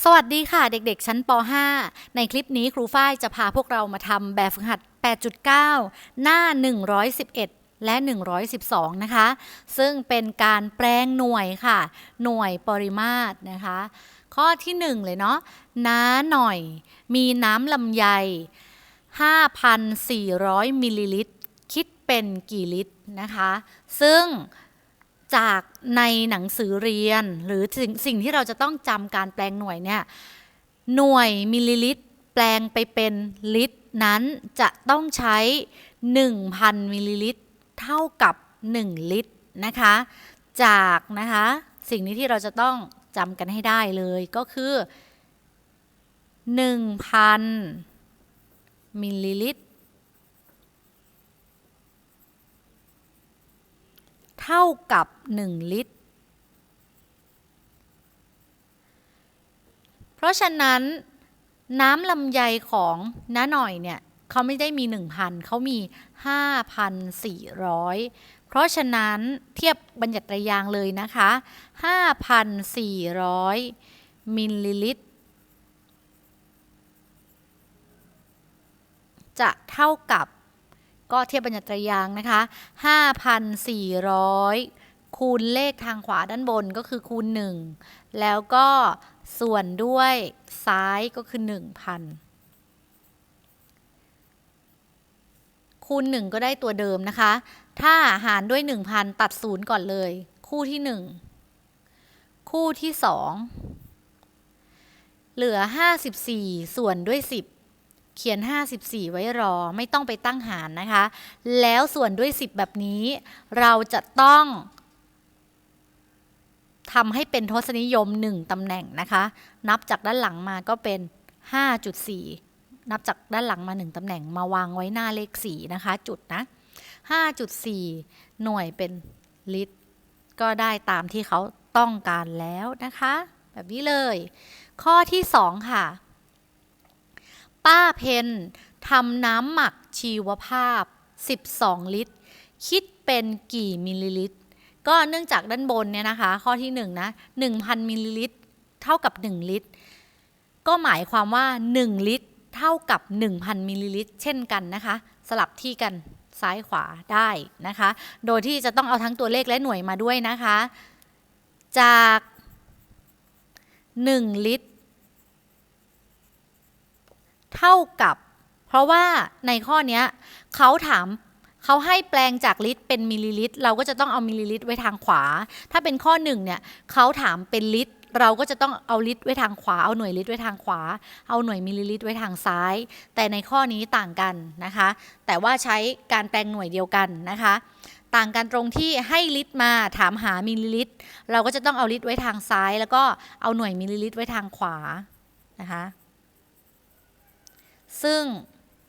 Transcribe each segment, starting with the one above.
สวัสดีค่ะเด็กๆ ชั้นป .5 ในคลิปนี้ครูฝ้ายจะพาพวกเรามาทำแบบฝึกหัด 8.9 หน้า 111 และ 112 นะคะ ซึ่งเป็นการแปลงหน่วยค่ะ หน่วยปริมาตรนะคะ ข้อที่ 1 เลยเนาะน้าหน่อย มีน้ำลำไย 5,400 มิลลิลิตร คิดเป็นกี่ลิตรนะคะ ซึ่ง จากในหนังสือเรียน หรือสิ่งสิ่งที่เราจะต้องจำการแปลงหน่วยเนี่ยหน่วยมิลลิลิตร แปลงไปเป็นลิตร นั้นจะต้องใช้ 1,000มิลลิลิตร เท่ากับ 1 ลิตรนะคะ จากนะคะสิ่งนี้ที่เราจะต้องจำกันให้ได้เลยก็คือ 1,000มิลลิลิตร เท่ากับ 1 ลิตร เพราะฉะนั้นน้ำลำไยของน้าหน่อยเนี่ยเขาไม่ได้มี 1,000เขามี 5,400 เพราะฉะนั้นเทียบบัญญัติระยางเลยนะคะ 5,400 มิลลิลิตร จะเท่ากับ ก็เทียบบัญญัติรยางนะคะ 5,400 คูณเลขทางขวาด้านบนก็คือคูณ 1 แล้วก็ส่วนด้วยซ้ายก็คือ 1,000 คูณ 1 ก็ได้ตัวเดิมนะคะ ถ้าหารด้วย 1,000 ตัดศูนย์ก่อนเลย คู่ที่ 1 คู่ที่ 2 เหลือ 54 ส่วนด้วย 10 ขียน 54 ไว้รอไม่ต้องไปตั้งหารนะคะ แล้วส่วนด้วย 10 แบบนี้ เราจะต้องทำให้เป็นทศนิยม 1ตำแหน่งนะคะ นับจากด้านหลังมาก็เป็น 5.4 นับจากด้านหลังมา 1ตำแหน่งมาวางไว้หน้าเลข 4 นะคะ จุดนะ 5.4 หน่วยเป็นลิตร ก็ได้ตามที่เขาต้องการแล้วนะคะ แบบนี้เลย ข้อที่ 2 ค่ะ ป้าเพนทำน้ำหมักชีวภาพ 12 ลิตร คิดเป็นกี่มิลลิลิตร ก็เนื่องจากด้านบนเนี่ยนะคะ ข้อที่1นะ1,000 มิลลิลิตร เท่ากับ 1 ลิตร ก็หมายความว่า 1 ลิตร เท่ากับ 1,000 มิลลิลิตร เช่นกันนะคะ สลับที่กันซ้ายขวาได้นะคะ โดยที่จะต้องเอาทั้งตัวเลขและหน่วยมาด้วยนะคะ จาก 1 ลิตร เท่ากับ เพราะว่าในข้อนี้เขาถามเขาให้แปลงจากลิตรเป็นมิลลิลิตร เราก็จะต้องเอามิลลิลิตรไว้ทางขวา ถ้าเป็นข้อหนึ่งเนี่ยเขาถามเป็นลิตร เราก็จะต้องเอาลิตรไว้ทางขวา เอาหน่วยลิตรไว้ทางขวา เอาหน่วยมิลลิลิตรไว้ทางซ้าย แต่ในข้อนี้ต่างกันนะคะ แต่ว่าใช้การแปลงหน่วยเดียวกันนะคะ ต่างกันตรงที่ให้ลิตรมาถามหามิลลิลิตร เราก็จะต้องเอาลิตรไว้ทางซ้าย แล้วก็เอาหน่วยมิลลิลิตรไว้ทางขวานะคะ ซึ่ง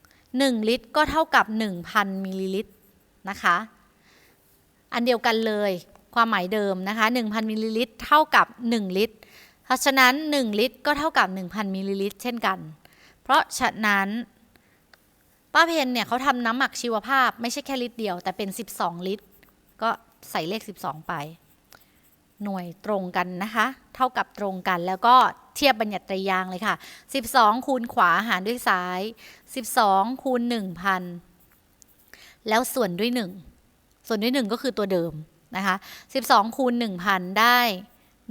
1 ลิตรก็เท่ากับ 1,000มิลลิลิตรนะคะ อันเดียวกันเลยความหมายเดิมนะคะ 1,000มิลลิลิตรเท่ากับ 1 ลิตร เพราะฉะนั้น 1 ลิตรก็เท่ากับ 1,000มิลลิลิตรเช่นกัน เพราะฉะนั้นป้าเพนเนี่ยเขาทำน้ำหมักชีวภาพไม่ใช่แค่ลิตรเดียว แต่เป็น 12 ลิตร ก็ใส่เลข 12 ไป หน่วยตรงกันนะคะ เท่ากับตรงกันแล้วก็เทียบบัญญัติตรยางเลยค่ะ 12 คูณขวาหารด้วยซ้าย 12 คูณ 1,000 แล้วส่วนด้วย 1 ส่วนด้วย 1 ก็คือตัวเดิมนะคะ 12 คูณ 1,000 ได้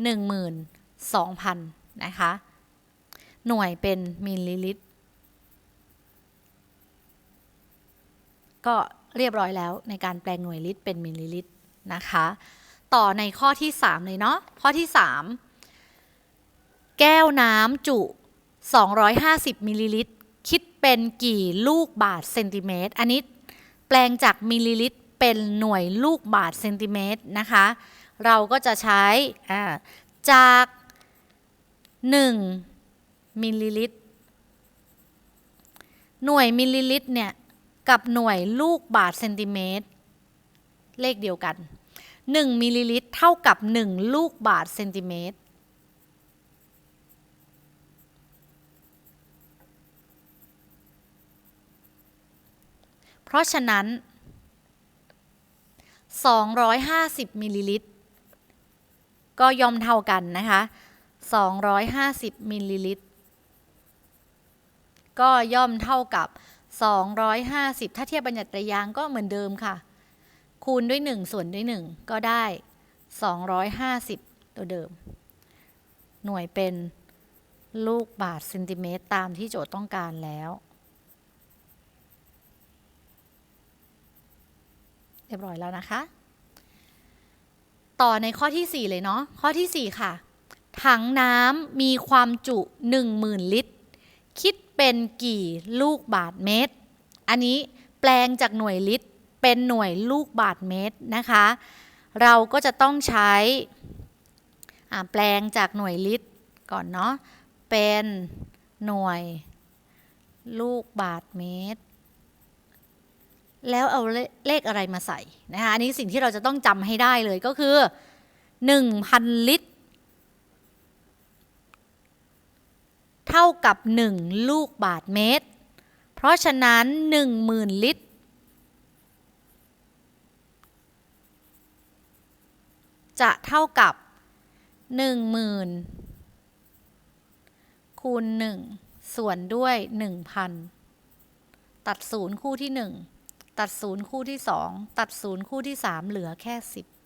12,000 นะคะ หน่วยเป็นมิลลิลิตร ก็เรียบร้อยแล้วในการแปลงหน่วยลิตรเป็นมิลลิลิตรนะคะ ต่อในข้อที่ 3 เลยเนาะข้อที่ 3 แก้วน้ำจุ 250มิลลิลิตรคิดเป็นกี่ลูกบาทเซนติเมตร อันนี้แปลงจากมิลลิลิตรเป็นหน่วยลูกบาทเซนติเมตรนะคะ เราก็จะใช้จาก 1มิลลิลิตร หน่วยมิลลิลิตรเนี่ยกับหน่วยลูกบาทเซนติเมตร เลขเดียวกัน 1มิลลิลิตรเท่ากับ 1 ลูกบาทเซนติเมตรเพราะฉะนั้น 250มิลลิลิตรก็ย่อมเท่ากันนะคะ 250มิลลิลิตรก็ย่อมเท่ากับ 250 ถ้าเทียบบัญญัติระยางก็เหมือนเดิมค่ะ คูณด้วย 1 ส่วนด้วย 1 ก็ได้ 250 ตัวเดิม หน่วยเป็นลูกบาทเซนติเมตรตามที่โจทย์ต้องการแล้ว เรียบร้อยแล้วนะคะ ต่อในข้อที่ 4 เลยเนาะ ข้อที่ 4 ค่ะ ถังน้ำมีความจุ 10,000 ลิตร คิดเป็นกี่ลูกบาทเมตร อันนี้แปลงจากหน่วยลิตร เป็นหน่วยลูกบาทเมตรนะคะ เราก็จะต้องใช้แปลงจากหน่วยลิตรก่อนเนาะเป็นหน่วยลูกบาทเมตร แล้วเอาเลขอะไรมาใส่นะคะอันนี้สิ่งที่เราจะต้องจำให้ได้เลยก็คือ 1,000 ลิตร เท่ากับ 1 ลูกบาทเมตร เพราะฉะนั้น 10,000 ลิตร จะเท่ากับ 10,000 คูณ 1 ส่วนด้วย 1,000 ตัดศูนย์คู่ที่ 1 ตัดศูนย์คู่ที่ 2 ตัดศูนย์คู่ที่ 3 เหลือแค่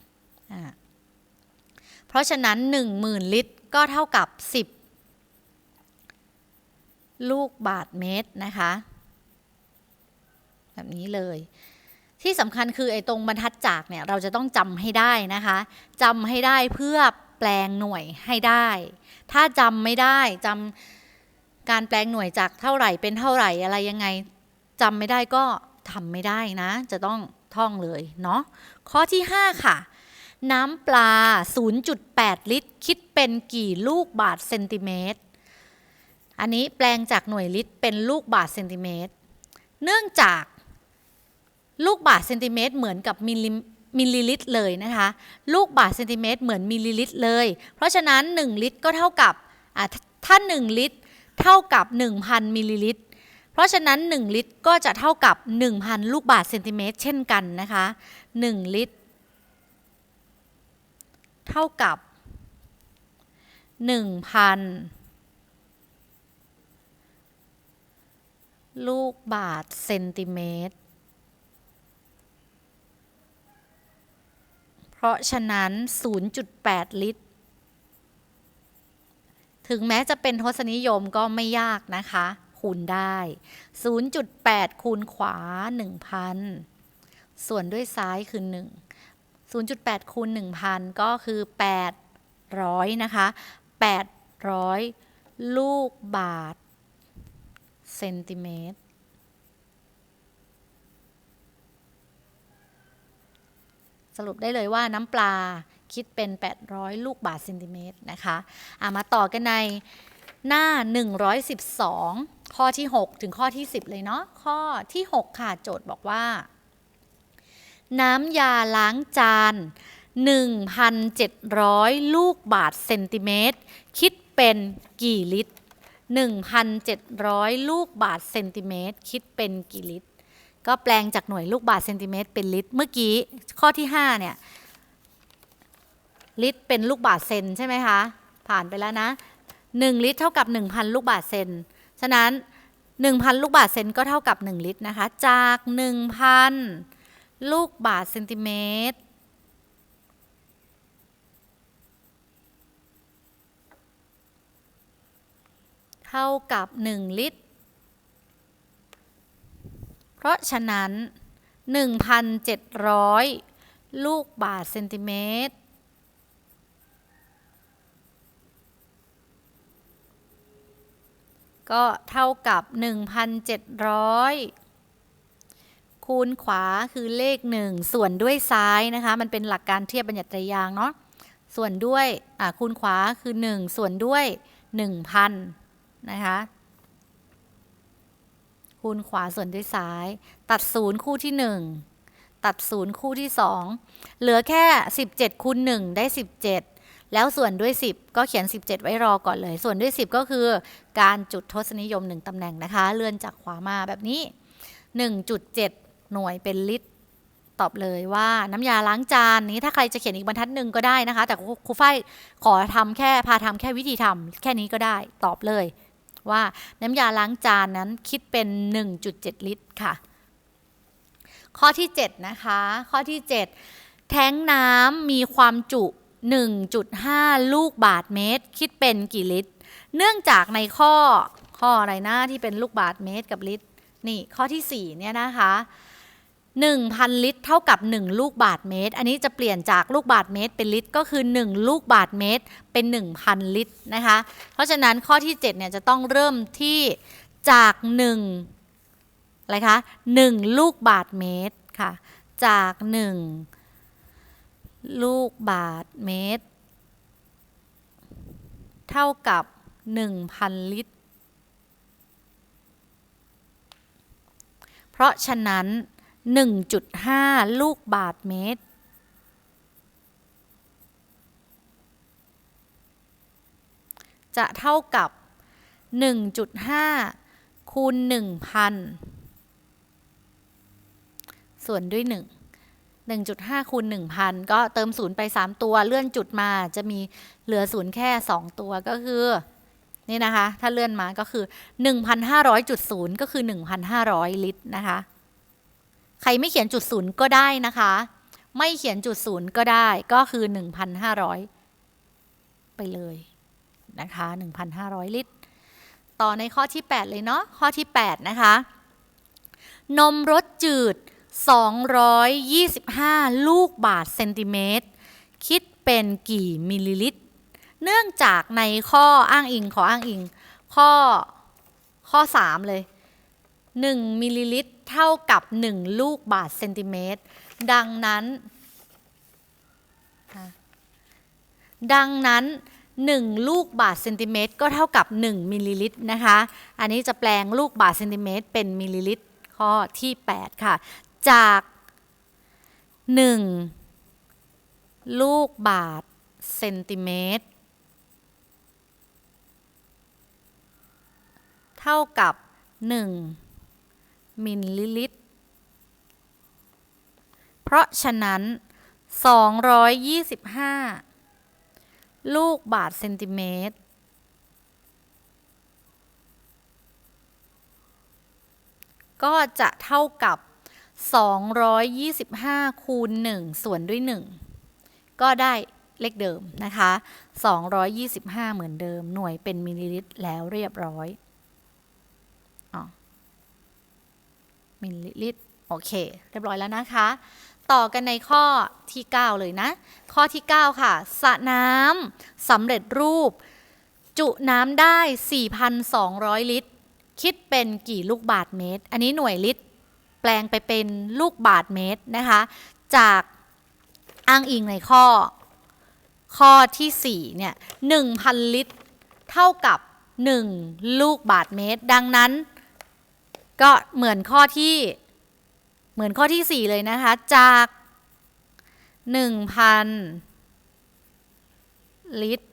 10อ่าเพราะฉะนั้น 10,000 ลิตรก็เท่ากับ 10 ลูกบาทเมตรนะคะ แบบนี้เลย ที่สำคัญคือไอ้ตรงบรรทัดจากเนี่ยเราจะต้องจำให้ได้นะคะจำให้ได้เพื่อแปลงหน่วยให้ได้ ถ้าจำไม่ได้จำการแปลงหน่วยจากเท่าไหร่เป็นเท่าไหร่อะไรยังไงจำไม่ได้ก็ทำไม่ได้นะ จะต้องท่องเลยเนาะข้อที่ 5 ค่ะ น้ำปลา 0.8 ลิตร คิดเป็นกี่ลูกบาทเซนติเมตร อันนี้แปลงจากหน่วยลิตรเป็นลูกบาทเซนติเมตร เนื่องจาก ลูกบาทเซนติเมตรเหมือนกับมิลลิมิลลิลิตรเลยนะคะ ลูกบาทเซนติเมตรเหมือนมิลลิลิตรเลย เพราะฉะนั้น 1 ลิตรก็เท่ากับถ้า 1 ลิตรเท่ากับ 1,000มิลลิลิตร เพราะฉะนั้น 1 ลิตรก็จะเท่ากับ 1,000 ลูกบาทเซนติเมตรเช่นกันนะคะ 1 ลิตร เท่ากับ 1,000 ลูกบาทเซนติเมตร เพ ราะฉะนั้น 0.8 ลิตร ถึงแม้จะเป็นทศนิยมก็ไม่ยากนะคะ คูณได้ 0.8 คูณขวา 1,000 ส่วนด้วยซ้ายคือ 1 0.8 คูณ 1,000 ก็คือ 800 นะคะ 800 ลูกบาท เซนติเมตร สรุปได้เลยว่าน้ำปลาคิดเป็น 800 ลูกบาทเซนติเมตรนะคะามาต่อกันในหน้า 112 ข้อที่ 6 ถึงข้อที่ 10 เลยเนาะข้อที่ 6 ค่ะ โจทย์บอกว่า น้ำยาล้างจาน 1,700 ลูกบาทเซนติเมตร คิดเป็นกี่ลิตร 1,700 ลูกบาทเซนติเมตร คิดเป็นกี่ลิตร ก็แปลงจากหน่วยลูกบาทเซนติเมตรเป็นลิตร เมื่อกี้ข้อที่ 5 เนี่ย ลิตรเป็นลูกบาทเซนใช่ไหมคะ ผ่านไปแล้วนะ 1 ลิตรเท่ากับ 1,000 ลูกบาทเซน ฉะนั้น 1,000 ลูกบาทเซนก็เท่ากับ 1 ลิตรนะคะ จาก 1,000 ลูกบาทเซนติเมตรเท่ากับ 1 ลิตร เพราะฉะนั้น 1,700 ลูกบาทเซนติเมตรก็เท่ากับ 1,700 คูณขวาคือเลข 1 ส่วนด้วยซ้ายนะคะ มันเป็นหลักการเทียบบัญญัติตรยางเนาะ ส่วนด้วยคูณขวาคือ 1 ส่วนด้วย 1,000 นะคะ คูณขวาส่วนด้วยซ้าย ตัดศูนย์คู่ที่1ตัดศูนย์คู่ที่2เหลือแค่17คูณ1ได้17แล้วส่วนด้วย 10 ก็เขียน 17 ไว้รอก่อนเลย ส่วนด้วย 10 ก็คือการจุดทศนิยม 1ตำแหน่งนะคะ เลื่อนจากขวามาแบบนี้ 1.7 หน่วยเป็นลิตร ตอบเลยว่าน้ำยาล้างจานนี้ถ้าใครจะเขียนอีกบรรทัดหนึ่งก็ได้นะคะ แต่ครูครูฝ้ายขอทำแค่พาทำแค่วิธีทำแค่นี้ก็ได้ตอบเลย ว่าน้ำยาล้างจานนั้นคิดเป็น 1.7 ลิตรค่ะ ข้อที่ 7 นะคะ ข้อที่ 7 แท้งน้ำมีความจุ 1.5 ลูกบาทเมตร คิดเป็นกี่ลิตร เนื่องจากในข้อข้ออะไรนะที่เป็นลูกบาทเมตรกับลิตร นี่ข้อที่ 4 เนี่ยนะคะ 1,000 ลิตร เท่ากับ 1 ลูกบาทเมตร อันนี้จะเปลี่ยนจากลูกบาทเมตร เป็นลิตรก็คือ 1 ลูกบาทเมตร เป็น 1,000 ลิตรนะคะ เพราะฉะนั้นข้อที่7เนี่ยจะต้องเริ่มที่จาก1อะไรคะ1ลูกบาทเมตรค่ะ จาก 1 ลูกบาทเมตร เท่ากับ 1,000 ลิตร เพราะฉะนั้น 1.5 ลูกบาทเมตร จะเท่ากับ 1.5 คูณ 1,000 ส่วนด้วย 1 1.5คูณ1,000 ก็เติมศูนย์ไป 3 ตัวเลื่อนจุดมาจะมีเหลือศูนย์แค่ 2 ตัวก็คือ นี่นะคะ ถ้าเลื่อนมาก็คือ 1,500.0 ก็คือ 1,500 ลิตรนะคะ ใครไม่เขียนจุดศูนย์ก็ได้นะคะ ไม่เขียนจุดศูนย์ก็ได้ก็คือ 1,500 ไปเลยนะคะ 1,500 ลิตร ต่อในข้อที่ 8 เลยเนาะข้อที่ 8 นะคะ นมรสจืด 225 ลูกบาทเซนติเมตร คิดเป็นกี่มิลลิลิตร เนื่องจากในข้ออ้างอิงขออ้างอิง ข้อข้อ 3 เลย 1 มิลลิลิตร เท่ากับ 1 ลูกบาทเซนติเมตร ดังนั้น ดังนั้น 1 ลูกบาทเซนติเมตรก็เท่ากับ 1 มิลลิลิตรนะคะ อันนี้จะแปลงลูกบาทเซนติเมตรเป็นมิลลิลิตรข้อที่ 8 ค่ะ จาก 1 ลูกบาทเซนติเมตร เท่ากับ 1 มิลลิลิตร เพราะฉะนั้น 225 ลูกบาทเซนติเมตร ก็จะเท่ากับ 225 คูณ 1 ส่วนด้วย 1 ก็ได้เลขเดิมนะคะ 225 เหมือนเดิม หน่วยเป็นมิลลิลิตรแล้วเรียบร้อย มิลลิลิตรโอเค เรียบร้อยแล้วนะคะ ต่อกันในข้อที่ 9 เลยนะ ข้อที่ 9 ค่ะสระน้ำสำเร็จรูป จุน้ำได้ 4,200 ลิตร คิดเป็นกี่ลูกบาทเมตร อันนี้หน่วยลิตร แปลงไปเป็นลูกบาทเมตรนะคะ จากอ้างอิงในข้อ ข้อที่ 4 เนี่ย 1,000 ลิตร เท่ากับ 1 ลูกบาทเมตร ดังนั้น ก็เหมือนข้อที่ เหมือนข้อที่ 4 เลยนะคะ จาก 1,000 ลิตร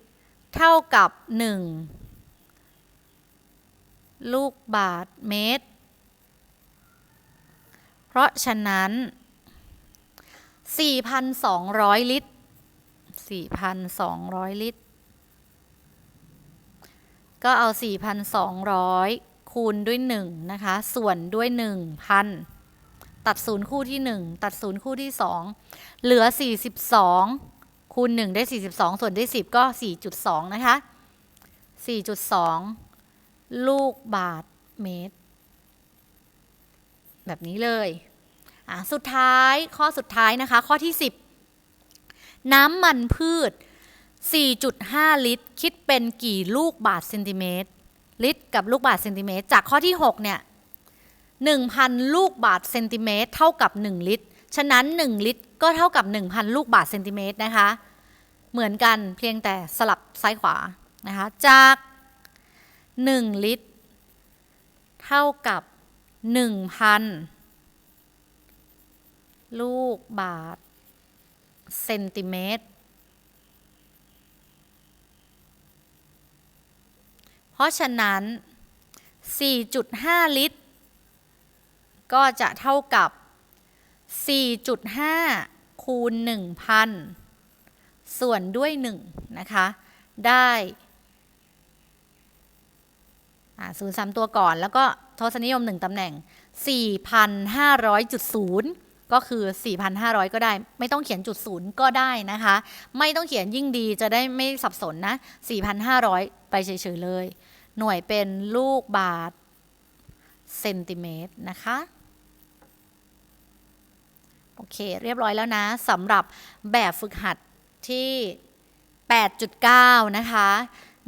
เท่ากับ 1 ลูกบาทเมตร เพราะฉะนั้น 4,200 ลิตร 4,200 ลิตร ก็เอา 4,200 คูณด้วย1นะคะส่วนด้วย 1,000 ตัดศูนย์คู่ที่ 1 ตัดศูนย์คู่ที่ 2 เหลือ 42 คูณ 1 ได้ 42 ส่วนด้วย 10 ก็ 4.2 นะคะ 4.2 ลูกบาทเมตร แบบนี้เลยอะสุดท้ายข้อสุดท้ายนะคะ ข้อที่ 10 น้ำมันพืช 4.5 ลิตร คิดเป็นกี่ลูกบาทเซนติเมตร ลิตรกับลูกบาทเซนติเมตร จากข้อที่6เนี่ย1,000 ลูกบาทเซนติเมตรเท่ากับ 1 ลิตร ฉะนั้น 1 ลิตรก็เท่ากับ 1,000 ลูกบาทเซนติเมตรนะคะ เหมือนกันเพียงแต่สลับซ้ายขวานะคะ จาก 1 ลิตร เท่ากับ 1,000 ลูกบาทเซนติเมตร เพราะฉะนั้น 4.5 ลิตร ก็จะเท่ากับ 4.5 คูณ 1,000 ส่วนด้วย 1 นะคะ ได้ศูนย์สามตัวก่อน แล้วก็ทศนิยม 1 ตำแหน่ง 4,500.0 ก็คือ 4,500 ก็ได้ ไม่ต้องเขียนจุดศูนย์ก็ได้นะคะ ไม่ต้องเขียนยิ่งดีจะได้ไม่สับสนนะ 4,500 ไปเฉยๆเลย หน่วยเป็นลูกบาทเซนติเมตรนะคะโอเค เรียบร้อยแล้วนะสำหรับแบบฝึกหัดที่ 8.9 นะคะ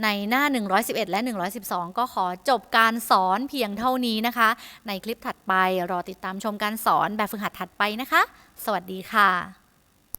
ในหน้า 111 และ 112 ก็ขอจบการสอนเพียงเท่านี้นะคะ ในคลิปถัดไปรอติดตามชมการสอนแบบฝึกหัดถัดไปนะคะ สวัสดีค่ะ